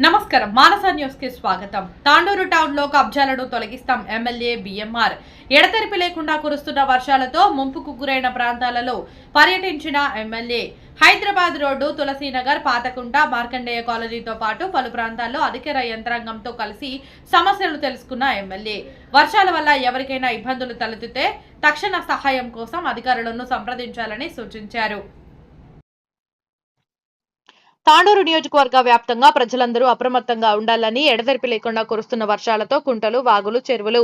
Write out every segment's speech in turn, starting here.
నమస్కారం. మానస న్యూస్కి స్వాగతం. తాండూరు టౌన్లో కబ్జాలను తొలగిస్తాం ఎమ్మెల్యే బిఎంఆర్. ఎడతెరిపి లేకుండా కురుస్తున్న వర్షాలతో ముంపుకు గురైన ప్రాంతాలలో పర్యటించిన ఎమ్మెల్యే. హైదరాబాద్ రోడ్డు తులసీనగర్ పాతకుంట మార్కండేయ కాలనీతో పాటు పలు ప్రాంతాల్లో అధికార యంత్రాంగంతో కలిసి సమస్యలు తెలుసుకున్న ఎమ్మెల్యే. వర్షాల వల్ల ఎవరికైనా ఇబ్బందులు తలెత్తితే తక్షణ సహాయం కోసం అధికారులను సంప్రదించాలని సూచించారు. తాండూరు నియోజకవర్గ వ్యాప్తంగా ప్రజలందరూ అప్రమత్తంగా ఉండాలని ఎడతెరిపి లేకుండా కురుస్తున్న వర్షాలతో కుంటలు వాగులు చెరువులు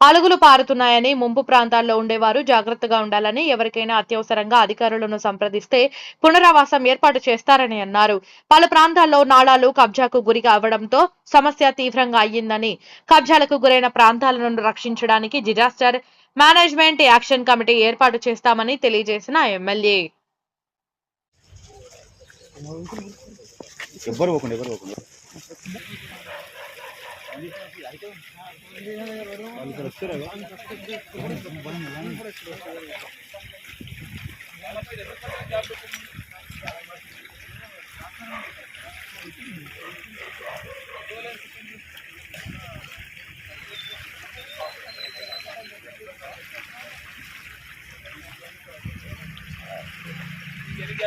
అలుగులు పారుతున్నాయని ముంపు ప్రాంతాల్లో ఉండేవారు జాగ్రత్తగా ఉండాలని ఎవరికైనా అత్యవసరంగా అధికారులను సంప్రదిస్తే పునరావాసం ఏర్పాటు చేస్తారని అన్నారు. పలు ప్రాంతాల్లో నాళాలు కబ్జాకు గురి కావడంతో సమస్య తీవ్రంగా అయ్యిందని కబ్జాలకు గురైన ప్రాంతాలను రక్షించడానికి డిజాస్టర్ మేనేజ్మెంట్ యాక్షన్ కమిటీ ఏర్పాటు చేస్తామని తెలియజేసిన ఎమ్మెల్యే. ఎవ్వరు పోకుండా ఎవరు పోకుండా. జరిగే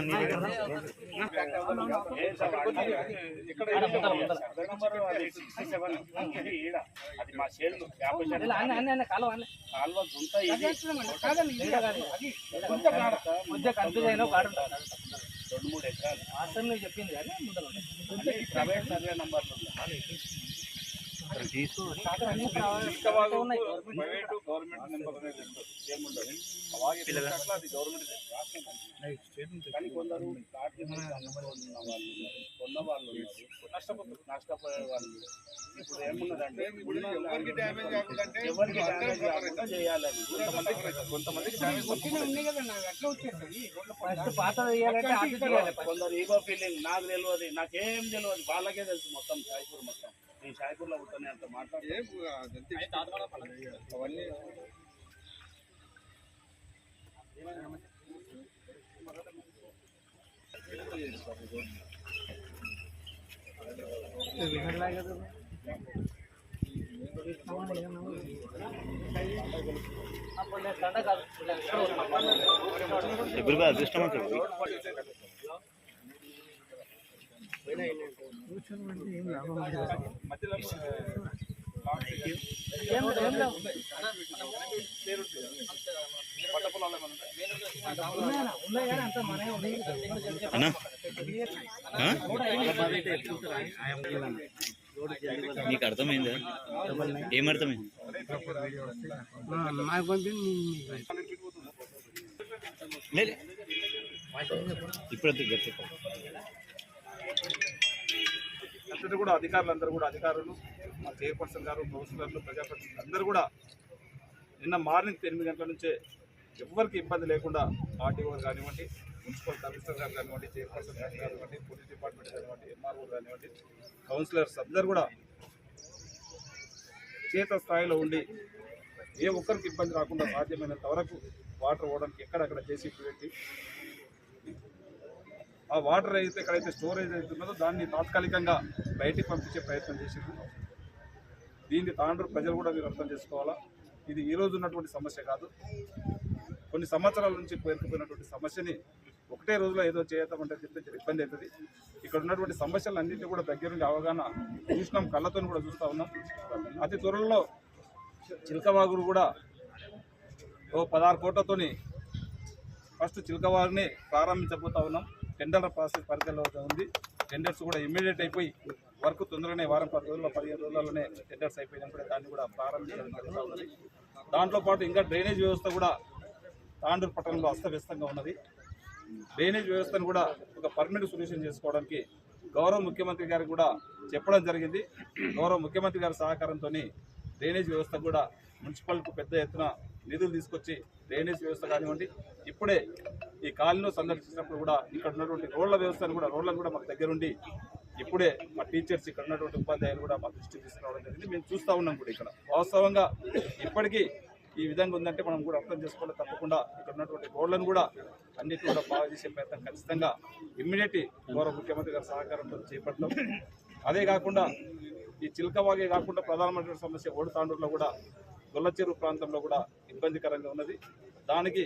నీ దగ్గర. అది మా చేను యాభై శాతం కాలువ గుంత ఇది రెండు మూడు ఎకరాలు చెప్పింది కానీ ముందర ప్రైవేట్ సర్వే నంబర్లు కానీ కొందరు కొన్న వాళ్ళు నష్టపోతారు నష్టపోయే వాళ్ళు ఇప్పుడు ఏమున్నదంటే ఎవరికి డ్యామేజ్ కాకుండా ఎవరికి డ్యామేజ్ కాకుండా చేయాలని కొంతమంది కొంతమందికి డ్యామేజ్ ఫస్ట్ పాత కొందరు ఈగో ఫీలింగ్ నాకు తెలియదు నాకేం తెలియదు వాళ్ళకే తెలుసు మొత్తం షాయిపూర్ మొత్తం. నేను షాయిపూర్లో ఉంటాను అంత మాట్లాడే అవన్నీ ఎవరికి అదృష్టం అంటాడు అన్నా ఆ? నీకు అర్థమైందా? ఏమర్థమైంది? ఇప్పుడు వద్దు, గట్టి చెప్పు. అందరూ కూడా అధికారులందరూ కూడా అధికారులు మా చైర్పర్సన్ గారు కౌన్సిలర్లు ప్రజాప్రతినిధులు అందరూ కూడా నిన్న మార్నింగ్ ఎనిమిది గంటల నుంచే ఎవరికి ఇబ్బంది లేకుండా ఆర్టీఓ కానివ్వండి మున్సిపల్ కమిషనర్ గారు కానివ్వండి చైర్పర్సన్ గారు కానివ్వండి పోలీస్ డిపార్ట్మెంట్ కానివ్వండి ఎంఆర్ఓ కానివ్వండి కౌన్సిలర్స్ అందరూ కూడా చేత స్థాయిలో ఉండి ఏ ఒక్కరికి ఇబ్బంది రాకుండా సాధ్యమైనంత వరకు వాటర్ పోవడానికి ఎక్కడక్కడ చేసి పెట్టి ఆ వాటర్ అయితే ఎక్కడైతే స్టోరేజ్ అవుతున్నదో దాన్ని తాత్కాలికంగా బయటికి పంపించే ప్రయత్నం చేసింది. దీన్ని తాండ్రు ప్రజలు కూడా మీరు అర్థం చేసుకోవాలా? ఇది ఈ రోజు ఉన్నటువంటి సమస్య కాదు. కొన్ని సంవత్సరాల నుంచి పేరుకుపోయినటువంటి సమస్యని ఒకటే రోజులో ఏదో చేద్దామంటే చెప్తే ఇబ్బంది అవుతుంది. ఇక్కడ ఉన్నటువంటి సమస్యలు అన్నింటినీ కూడా దగ్గర నుండి అవగాహన చూసినాం కళ్ళతో కూడా చూస్తూ ఉన్నాం. అతి త్వరలో చిలకవాగురు కూడా ఓ పదహారు కోట్లతోని ఫస్ట్ చిలకవారిని ప్రారంభించబోతా ఉన్నాం. టెండర్ ప్రాసెస్ పరిధిలో ఉంది. టెండర్స్ కూడా ఇమ్మీడియట్ అయిపోయి వర్క్ తొందరగానే వారం పది రోజుల్లో పదిహేను రోజుల్లోనే టెండర్స్ అయిపోయినప్పుడు దాన్ని కూడా ప్రారంభించడం జరుగుతూ ఉన్నది. దాంట్లో పాటు ఇంకా డ్రైనేజ్ వ్యవస్థ కూడా తాండూరు పట్టణంలో అస్తవ్యస్తంగా ఉన్నది. డ్రైనేజ్ వ్యవస్థను కూడా ఒక పర్మనెంట్ సొల్యూషన్ చేసుకోవడానికి గౌరవ ముఖ్యమంత్రి గారికి కూడా చెప్పడం జరిగింది. గౌరవ ముఖ్యమంత్రి గారి సహకారంతో డ్రైనేజ్ వ్యవస్థ కూడా మున్సిపల్కు పెద్ద ఎత్తున నిధులు తీసుకొచ్చి డ్రైనేజ్ వ్యవస్థ కానివ్వండి ఇప్పుడే ఈ కాలనీలో సందర్శించినప్పుడు కూడా ఇక్కడ ఉన్నటువంటి రోడ్ల వ్యవస్థను కూడా రోడ్లను కూడా మాకు దగ్గరుండి ఇప్పుడే మా టీచర్స్ ఇక్కడ ఉన్నటువంటి ఉపాధ్యాయులు కూడా మా దృష్టి తీసుకురావడం జరిగింది. మేము చూస్తూ ఉన్నాం కూడా ఇక్కడ. వాస్తవంగా ఇప్పటికీ ఈ విధంగా ఉందంటే మనం కూడా అర్థం చేసుకోవాలి. తప్పకుండా ఇక్కడ ఉన్నటువంటి రోడ్లను కూడా అన్నిటి కూడా బాగా చేసే ప్రయత్నం ఖచ్చితంగా ఇమ్మీడియట్ గౌరవ ముఖ్యమంత్రి గారి సహకారంతో చేపట్టడం అదే కాకుండా ఈ చిలకవాగే కాకుండా ప్రధానమంత్రి సమస్య ఓడితాండూరులో కూడా గొల్లచెరువు ప్రాంతంలో కూడా ఇబ్బందికరంగా ఉన్నది. దానికి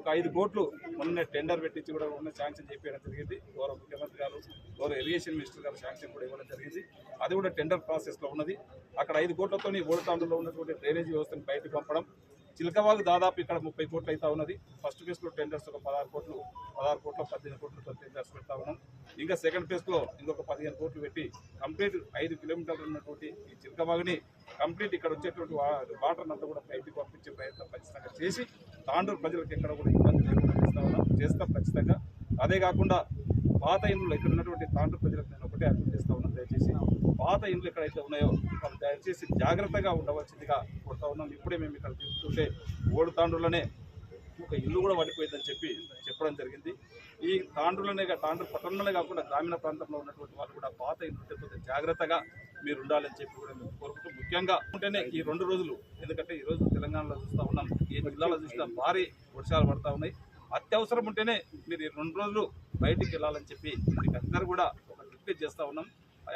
ఒక ఐదు కోట్లు మొన్న టెండర్ పెట్టించి కూడా ఉన్న శాంక్షన్ చేపించడం జరిగింది. గౌరవ ముఖ్యమంత్రి గారు గౌరవ ఇరిగేషన్ మినిస్టర్ గారు శాంక్షన్ కూడా ఇవ్వడం జరిగింది. అది కూడా టెండర్ ప్రాసెస్లో ఉన్నది. అక్కడ ఐదు కోట్లతో ఓడుతాండూరులో ఉన్నటువంటి డ్రైనేజ్ వ్యవస్థను బయటకు పంపడం చిలకవాగు దాదాపు ఇక్కడ ముప్పై కోట్లు అవుతా ఉన్నది. ఫస్ట్ ఫేజ్లో టెండర్స్ ఒక పదహారు కోట్లు పదహారు కోట్ల పద్దెనిమిది కోట్లు టెండర్స్ పెడతా ఉన్నాం. ఇంకా సెకండ్ ఫేజ్లో ఇంకొక పదిహేను కోట్లు పెట్టి కంప్లీట్ ఐదు కిలోమీటర్లు ఉన్నటువంటి ఈ చిలకవాగుని కంప్లీట్ ఇక్కడ వచ్చేటువంటి వాటర్ అంతా కూడా బయటికి పంపించే ప్రయత్నం ఖచ్చితంగా చేసి తాండూరు ప్రజలకు ఎక్కడ కూడా ఇబ్బంది లేకుండా చేస్తా ఉన్నాం. చేస్తాం ఖచ్చితంగా. అదే కాకుండా పాత ఇండ్లు ఇక్కడ ఉన్నటువంటి తాండ్రు ప్రజలకు నేను ఒకటే అర్థం ఉన్నాను. దయచేసి పాత ఇండ్లు ఎక్కడైతే ఉన్నాయో వాళ్ళు దయచేసి జాగ్రత్తగా ఉండవలసిందిగా కొడతా ఉన్నాం ఇప్పుడే మేము ఇక్కడ చూస్తుంటే ఓడు తాండ్రులనే ఒక ఇల్లు కూడా పడిపోయిందని చెప్పి చెప్పడం జరిగింది. ఈ తాండ్రులనే కా- తాండ్రు పట్టణంలోనే కాకుండా గ్రామీణ ప్రాంతంలో ఉన్నటువంటి వాళ్ళు కూడా పాత ఇండ్లు ఉంటే కొంచెం జాగ్రత్తగా మీరు ఉండాలని చెప్పి కూడా మేము కోరుకుంటూ ముఖ్యంగా ఉంటేనే ఈ రెండు రోజులు ఎందుకంటే ఈ రోజు తెలంగాణలో చూస్తూ ఉన్నాం ఈ జిల్లాలో చూసినా భారీ వర్షాలు పడతా ఉన్నాయి. అత్యవసరం ఉంటేనే మీరు ఈ రెండు రోజులు బయటికి వెళ్ళాలని చెప్పి మీకు అందరూ కూడా ఒక రిక్వెస్ట్ చేస్తూ ఉన్నాం.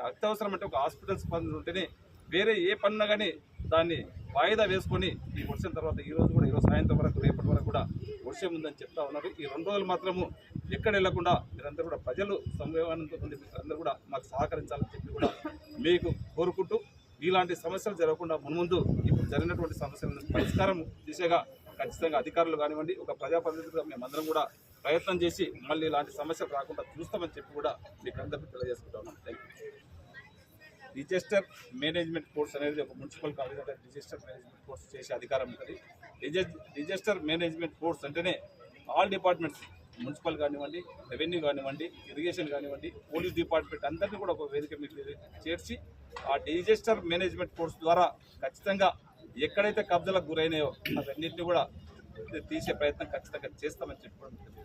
అత్యవసరం అంటే ఒక హాస్పిటల్స్ పనులు ఉంటేనే వేరే ఏ పనున్నా కానీ దాన్ని వాయిదా వేసుకొని ఈ వర్షం తర్వాత ఈ రోజు కూడా ఈరోజు సాయంత్రం వరకు రేపటి వరకు కూడా వర్షం ఉందని చెప్తా ఉన్నారు. ఈ రెండు రోజులు మాత్రము ఎక్కడ వెళ్ళకుండా మీరందరూ కూడా ప్రజలు సంవేదనంతో ఉండి మీరందరూ కూడా మాకు సహకరించాలని చెప్పి కూడా మీకు కోరుకుంటూ ఇలాంటి సమస్యలు జరగకుండా మున్ముందు ఇప్పుడు జరిగినటువంటి సమస్యలను పరిష్కారం దిశగా ఖచ్చితంగా అధికారులు కానివ్వండి ఒక ప్రజాప్రతినిధులుగా మేమందరం కూడా ప్రయత్నం చేసి మళ్ళీ ఇలాంటి సమస్యలు రాకుండా చూస్తామని చెప్పి కూడా మీకు అందరికీ తెలియజేసుకుంటున్నాం thank you register management course అనేది ఒక మున్సిపల్ కాలేజ్ అంటే రిజిస్టర్ మేనేజ్మెంట్ కోర్స్ చేసే అధికారం ఉంటుంది. రిజిస్టర్ మేనేజ్మెంట్ కోర్స్ అంటేనే ఆల్ డిపార్ట్మెంట్స్ మున్సిపల్ కానివ్వండి రెవెన్యూ కానివ్వండి ఇరిగేషన్ కానివ్వండి పోలీస్ డిపార్ట్మెంట్ అందరినీ కూడా ఒక వేదిక మీద చేర్చి ఆ డిజిస్టర్ మేనేజ్మెంట్ కోర్స్ ద్వారా ఖచ్చితంగా ఎక్కడైతే కబ్జాలకు గురైనాయో అవన్నింటినీ కూడా తీసే ప్రయత్నం ఖచ్చితంగా చేస్తామని చెప్పి